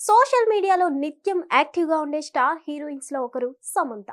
Social మీడియాలో నిత్యం యాక్టివ్గా ఉండే స్టార్ హీరోయిన్స్లో ఒకరు సమంత.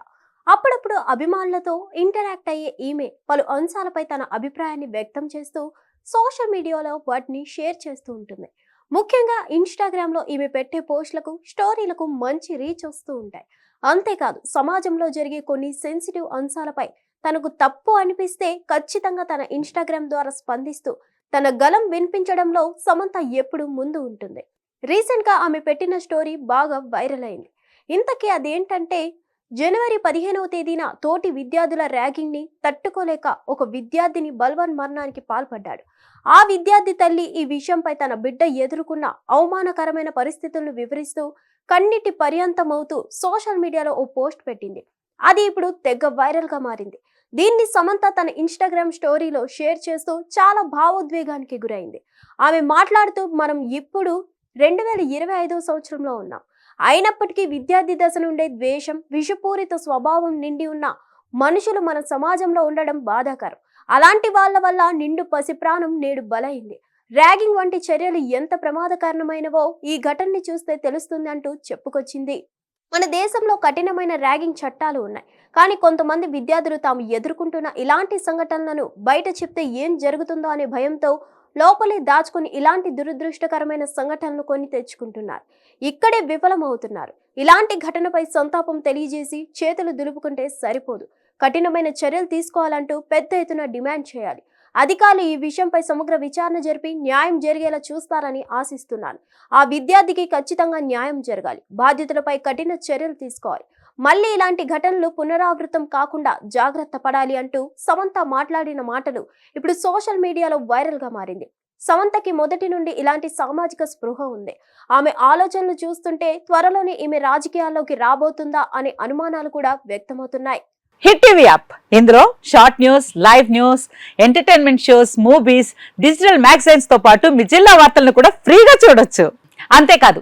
అప్పుడప్పుడు అభిమానులతో ఇంటరాక్ట్ అయ్యే ఈమె పలు అంశాలపై తన అభిప్రాయాన్ని వ్యక్తం చేస్తూ సోషల్ మీడియాలో వాటిని షేర్ చేస్తూ ఉంటుంది. ముఖ్యంగా ఇన్స్టాగ్రామ్లో ఈమె పెట్టే పోస్టులకు స్టోరీలకు మంచి రీచ్ వస్తూ ఉంటాయి. అంతేకాదు సమాజంలో జరిగే కొన్ని సెన్సిటివ్ అంశాలపై తనకు తప్పు అనిపిస్తే ఖచ్చితంగా తన ఇన్స్టాగ్రామ్ ద్వారా స్పందిస్తూ తన గలం వినిపించడంలో సమంత ఎప్పుడు ముందు ఉంటుంది. రీసెంట్గా ఆమె పెట్టిన స్టోరీ బాగా వైరల్ అయింది. ఇంతకీ అదేంటంటే జనవరి పదిహేనవ తేదీన తోటి విద్యార్థుల ర్యాగింగ్ని తట్టుకోలేక ఒక విద్యార్థిని బల్వన్ మరణానికి పాల్పడ్డాడు. ఆ విద్యార్థి తల్లి ఈ విషయంపై తన బిడ్డ ఎదుర్కొన్న అవమానకరమైన పరిస్థితులను వివరిస్తూ కన్నిటి పర్యంతమవుతూ సోషల్ మీడియాలో ఓ పోస్ట్ పెట్టింది. అది ఇప్పుడు తెగ వైరల్గా మారింది. దీన్ని సమంత తన ఇన్స్టాగ్రామ్ స్టోరీలో షేర్ చేస్తూ చాలా భావోద్వేగానికి గురైంది. ఆమె మాట్లాడుతూ మనం ఇప్పుడు రెండు వేల ఇరవై ఐదో సంవత్సరంలో ఉన్నాం. అయినప్పటికీ విద్యార్థి దశ నుండే ద్వేషం విషపూరిత స్వభావం నిండి ఉన్న మనుషులు మన సమాజంలో ఉండడం బాధాకరం. అలాంటి వాళ్ళ వల్ల నిండు పసిప్రాణం నేడు బలైంది. ర్యాగింగ్ వంటి చర్యలు ఎంత ప్రమాదకారణమైనవో ఈ ఘటనని చూస్తే తెలుస్తుంది అంటూ చెప్పుకొచ్చింది. మన దేశంలో కఠినమైన ర్యాగింగ్ చట్టాలు ఉన్నాయి. కానీ కొంతమంది విద్యార్థులు తాము ఎదుర్కొంటున్న ఇలాంటి సంఘటనలను బయట చెప్తే ఏం జరుగుతుందో అనే భయంతో లోపలే దాచుకుని ఇలాంటి దురదృష్టకరమైన సంఘటనలు కొని తెచ్చుకుంటున్నారు. ఇక్కడే విఫలమవుతున్నారు. ఇలాంటి ఘటనపై సంతాపం తెలియజేసి చేతులు దులుపుకుంటే సరిపోదు. కఠినమైన చర్యలు తీసుకోవాలంటూ పెద్ద ఎత్తున డిమాండ్ చేయాలి. అధికారులు ఈ విషయంపై సమగ్ర విచారణ జరిపి న్యాయం జరిగేలా చూస్తారని ఆశిస్తున్నాను ఆ విద్యార్థికి ఖచ్చితంగా న్యాయం జరగాలి. బాధ్యతలపై కఠిన చర్యలు తీసుకోవాలి. మళ్ళీ ఇలాంటి ఘటనలు పునరావృతం కాకుండా జాగ్రత్త పడాలి అంటూ సమంత మాట్లాడిన మాటలు ఇప్పుడు సోషల్ మీడియాలో వైరల్గా మారింది. సమంతకి మొదటి నుండి ఇలాంటి సామాజిక స్పృహ ఉంది. ఆమె ఆలోచనలు చూస్తుంటే త్వరలోనే ఈమె రాజకీయాల్లోకి రాబోతుందా అనే అనుమానాలు కూడా వ్యక్తమవుతున్నాయి. Hit TV app. ఇందులో short news live news entertainment shows movies digital మ్యాగజైన్స్తో పాటు మీ జిల్లా వార్తలను కూడా ఫ్రీగా చూడొచ్చు. అంతేకాదు